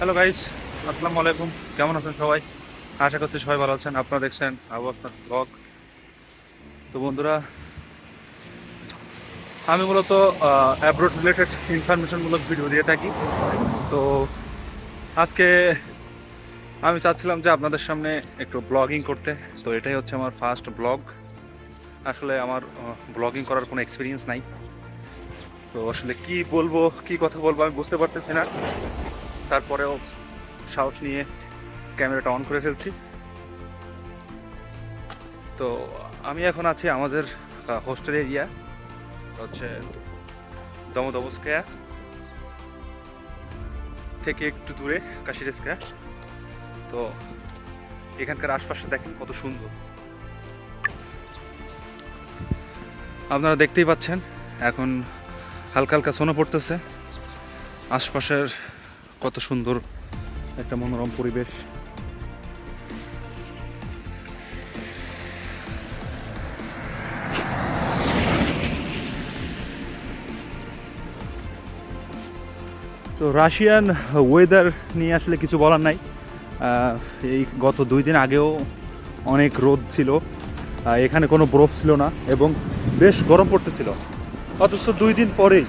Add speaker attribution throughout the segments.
Speaker 1: Hello guys আসসালামু আলাইকুম কেমন আছেন সবাই? আশা করছি সবাই ভালো আছেন। আপনারা দেখছেন অবস্থা ব্লগ। তো বন্ধুরা, আমি মূলত অ্যাব্রোড রিলেটেড ইনফরমেশনমূলক ভিডিও দিয়ে থাকি। তো আজকে আমি চাচ্ছিলাম যে আপনাদের সামনে একটু ব্লগিং করতে। তো এটাই হচ্ছে আমার ফার্স্ট ব্লগ আসলে আমার ব্লগিং করার কোনো এক্সপিরিয়েন্স নাই। তো আসলে কি বলব, কি কথা বলব আমি বুঝতে পারতেছি না। তারপরেও সাহস নিয়ে ক্যামেরাটা অন করে ফেলছি। তো আমি এখন আছি আমাদের হোস্টেল এরিয়া, হচ্ছে দমদবস্কায়া থেকে একটু দূরে কাশিরেস্কা তো এখানকার আশপাশে দেখেন কত সুন্দর। আপনারা দেখতেই পাচ্ছেন, এখন হালকা হালকা সোনা পড়তেছে। আশপাশের কত সুন্দর একটা মনোরম পরিবেশ। তো রাশিয়ান ওয়েদার নিয়ে আসলে কিছু বলার নাই। এই গত দুই দিন আগেও অনেক রোদ ছিল। এখানে কোনো বরফ ছিল না এবং বেশ গরম পড়তেছিল। অথচ দুই দিন পরেই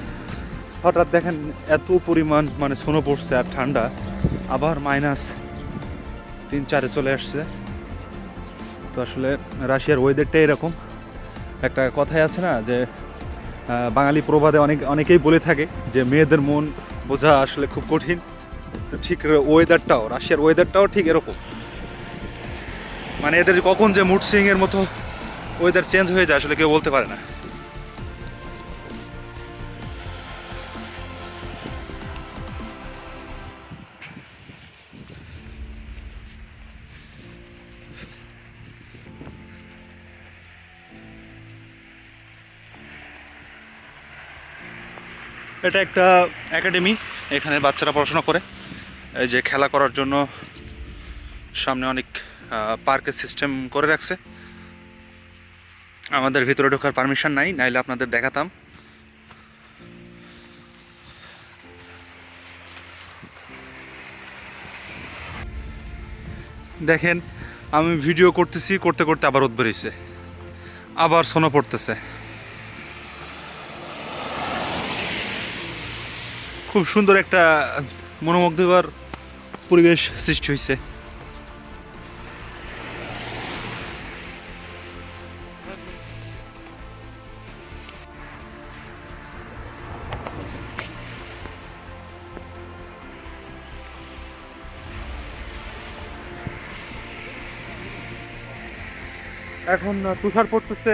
Speaker 1: হঠাৎ দেখেন এত পরিমাণ মানে স্নো পড়ছে আর ঠান্ডা, আবার মাইনাস তিন চারে চলে আসছে। তো আসলে রাশিয়ার ওয়েদারটা এরকম। একটা কথাই আছে না যে বাঙালি প্রবাদে অনেক অনেকেই বলে থাকে যে মেয়েদের মন বোঝা আসলে খুব কঠিন। তো ঠিক ওয়েদারটাও রাশিয়ার ওয়েদারটাও ঠিক এরকম। মানে এদের কখন যে মুড সুইং এর মতো ওয়েদার চেঞ্জ হয়ে যায় আসলে কেউ বলতে পারে না। এটা একটা একাডেমি এখানে বাচ্চারা পড়াশোনা করে। এই যে খেলা করার জন্য সামনে অনেক পার্কের সিস্টেম করে রাখছে। আমাদের ভিতরে ঢোকার পারমিশন নাই, নাইলে আপনাদের দেখাতাম। দেখেন, আমি ভিডিও করতেছি, করতে করতে আবার রোদ বেরিয়েছে আবার সোনা পড়তেছে। খুব সুন্দর একটা মনোমুগ্ধকর পরিবেশ সৃষ্টি হয়েছে। এখন তুষার পড়তেছে,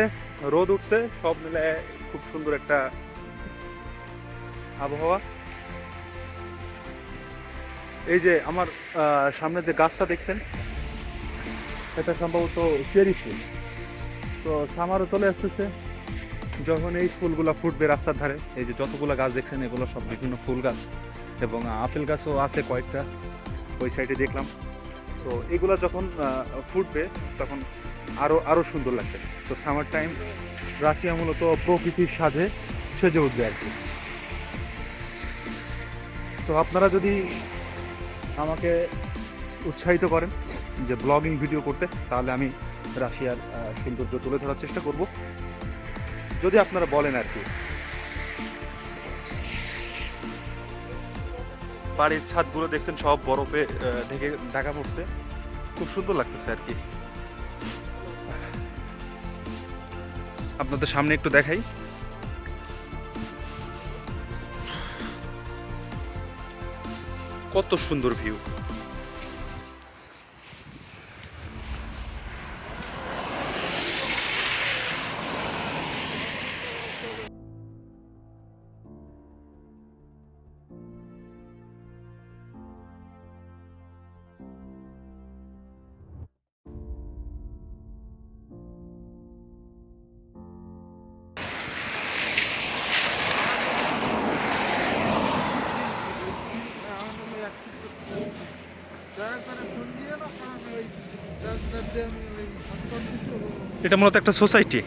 Speaker 1: রোদ উঠছে, সব মিলে খুব সুন্দর একটা আবহাওয়া। এই যে আমার সামনে যে গাছটা দেখছেন, এটা সম্ভবত চেরি ফুল। তো সামারও চলে আসতেছে। যখন এই ফুলগুলো ফুটবে রাস্তার ধারে, এই যে যতগুলো গাছ দেখছেন, এগুলো সব বিভিন্ন ফুল গাছ এবং আপেল গাছও আছে কয়েকটা, ওই সাইডে দেখলাম। তো এগুলো যখন ফুটবে, তখন আরও আরও সুন্দর লাগবে। তো সামার টাইম রাশিয়া মূলত প্রকৃতির সাজে সেজে উঠবে আর কি। তো আপনারা যদি আমাকে উৎসাহিত করেন যে ব্লগিং ভিডিও করতে, তাহলে আমি রাশিয়ার সৌন্দর্য তুলে ধরার চেষ্টা করব। যদি আপনারা বলেন আর কি। বাড়ির ছাদগুলো দেখছেন, সব বরফে ঢেকে ঢাকা পড়ছে। খুব সুন্দর লাগতেছে আর কি। আপনাদের সামনে একটু দেখাই। কত সুন্দর ভিউ এটা মূলত একটা সোসাইটি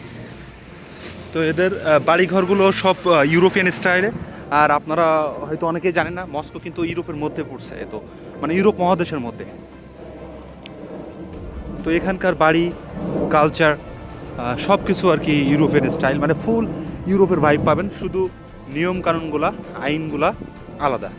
Speaker 1: তো এদের বাড়িঘরগুলো সব ইউরোপিয়ান স্টাইলে আর আপনারা হয়তো অনেকেই জানেন না, মস্কো কিন্তু ইউরোপের মধ্যে পড়ছে তো মানে ইউরোপ মহাদেশের মধ্যে। তো এখানকার বাড়ি কালচার সব কিছু আর কি ইউরোপের স্টাইল মানে ফুল ইউরোপের ভাইব পাবেন। শুধু নিয়ম কানুনগুলা আইনগুলা আলাদা।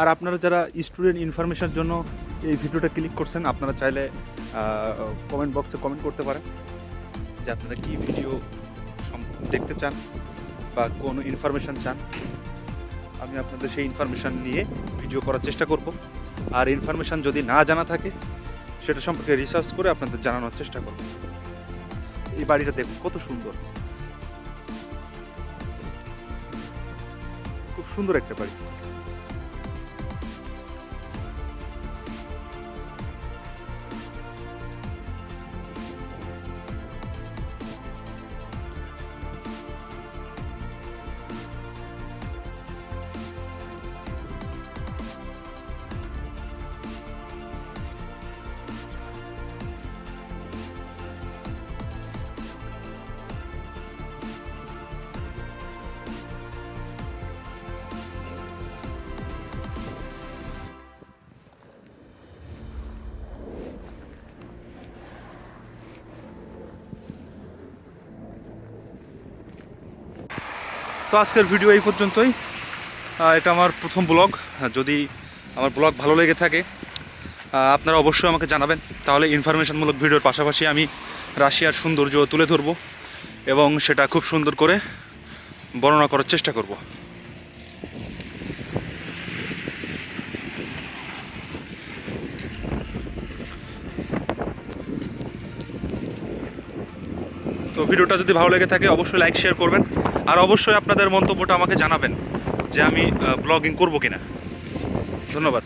Speaker 1: আর আপনারা যারা স্টুডেন্ট ইনফরমেশনের জন্য এই ভিডিওটা ক্লিক করছেন, আপনারা চাইলে কমেন্ট বক্সে কমেন্ট করতে পারেন যে আপনারা কী ভিডিও দেখতে চান বা কোনো ইনফরমেশন চান। আমি আপনাদের সেই ইনফরমেশন নিয়ে ভিডিও করার চেষ্টা করব। আর ইনফরমেশন যদি না জানা থাকে, সেটা সম্পর্কে রিসার্চ করে আপনাদের জানানোর চেষ্টা করব। এই বাড়িটা দেখুন, কত সুন্দর। খুব সুন্দর একটা বাড়ি। তো আজকের ভিডিও এই পর্যন্তই। এটা আমার প্রথম ব্লগ। যদি আমার ব্লগ ভালো লেগে থাকে আপনারা অবশ্যই আমাকে জানাবেন। তাহলে ইনফরমেশনমূলক ভিডিওর পাশাপাশি আমি রাশিয়ার সৌন্দর্য তুলে ধরবো এবং সেটা খুব সুন্দর করে বর্ণনা করার চেষ্টা করব। তো ভিডিওটা যদি ভালো লেগে থাকে, অবশ্যই লাইক শেয়ার করবেন। আর অবশ্যই আপনাদের মন্তব্যটা আমাকে জানাবেন যে আমি ব্লগিং করব কিনা। ধন্যবাদ।